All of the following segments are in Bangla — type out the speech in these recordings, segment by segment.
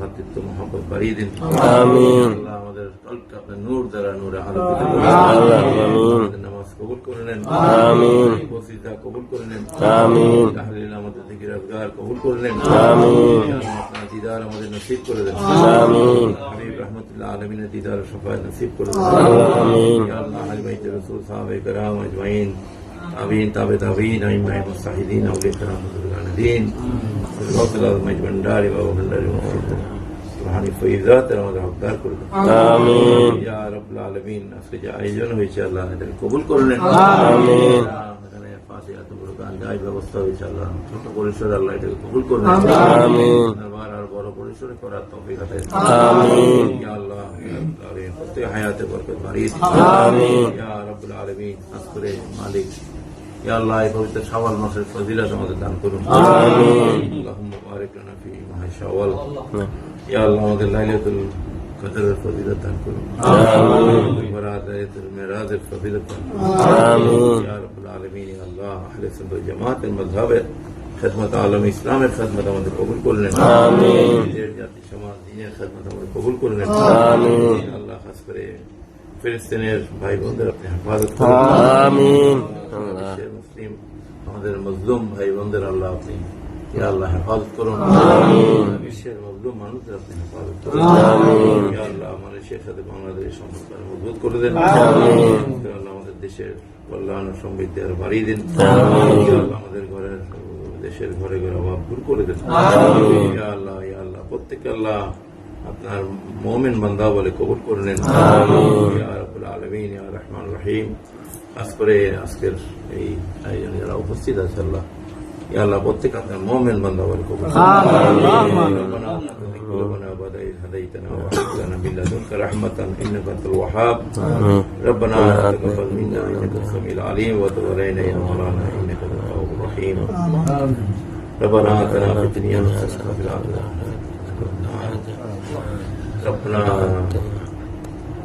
ভ্রাতৃত্ব মহব্বত বাড়িয়ে দিন আমিন। আল্লাহ আমাদের কলকে আপনার নূর দ্বারা নূরে আলোকিত করুন। আল্লাহ, আমিন। আমাদের নামাজ কবুল করে নেন আমিন। বসিতা কবুল করে নেন আমিন। তাহলিল আমাদের দিকে রোজগার কবুল করে নেন আমিন। ইয়া আল্লাহ, আপনার দিদার আমাদের নসিব করে দেন আমিন। হাবিব রহমতুল্লাহ আলমিনের দিদার সফায় নসিব করে দেন আমিন। ইয়া আল্লাহ আলী বাইত রসুল সাহাবে کرام اجمعین تابعین تابع تابعین ائمہ مستحدین اولیاء کرام بزرگان ফজল আল মজবন্ডারি বা ভন্ডারি মহলদের রহানি ফৈজাতের আমাদের হকদার করে দেন আমিন। ইয়া রাব্বুল আলামিন আজকে যে আয়োজন হয়েছে আল্লাহ এদের কবুল করলেন আমিন। এখানে ফাসি এত বড় গান গাই ব্যবস্থা হয়েছে আল্লাহ ছোট পরিসর আল্লাহ এটাকে কবুল করলেন আমিন। মালিক আল্লাহ এই পবিত্র শাওয়াল মাসের ফজিলত আমাদের দান করুন। আল্লাহুম্মা বারিক লানা ফি মাহ শাওয়াল ইয়া আল্লাহ আমাদের লাইলাতুল কদরের ফজিলত দান করুন আমিন। বরাদাতুল মিরাজের ফজিলত দান করুন আমিন। ইয়া রাব্বুল আলামিন ইয়া আল্লাহ আহলে সুন্নাত জামাতের মাযহাবের খেদমত আলম ইসলামের খেদমত আমাদের কবুল করলেন আমিন। জাতি সমাজ দিনের খেদমত আমাদের কবুল করলেন আমিন। আল্লাহ খাস করে ফিলিস্তিনের ভাই বোনদের আপনি হেফাজত করুন আমিন। মুসলিম আমাদের মজলুম ভাই বোনদের আল্লাহ আপনি আল্লাহ হেফাজত করুন। বিশ্বের মজলুম মানুষদের আপনি হেফাজত করুন। আল্লাহ মানুষের সাথে বাংলাদেশের সম্পর্ক মজবুত করে দেন। আল্লাহ আমাদের দেশের কল্যাণ ও সমৃদ্ধি আরও বাড়িয়ে দিন। আল্লাহ আমাদের ঘরের দেশের ঘরে ঘরে অভাব দূর করে দেন। আল্লাহ আল্লাহ প্রত্যেকে আল্লাহ আপনার মোমেন বান্দা বলে কবুল করে নেন। রাব্বুল রহমান রহিম। খাস করে আজকের এই আয়োজনে যারা উপস্থিত আছে আল্লাহ ইয়া আল্লাহ প্রত্যেক আপনার মোমেন বান্দা বলে কবুল করে নেন। ربنا لا تزغ قلوبنا بعد إذ هديتنا وهب لنا من لدنك رحمة إنك أنت الوهاب ربنا تقبل منا إنك السميع العليم وتب علينا يا مولانا إنك أنت التواب الرحيم ربنا آتنا في الدنيا حسنة وفي الآخرة ربنا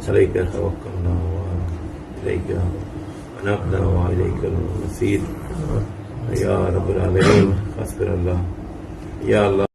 عليك توكلنا وإليك أنبنا وإليك المصير. يا رب العالمين. أصبر الله. يا الله.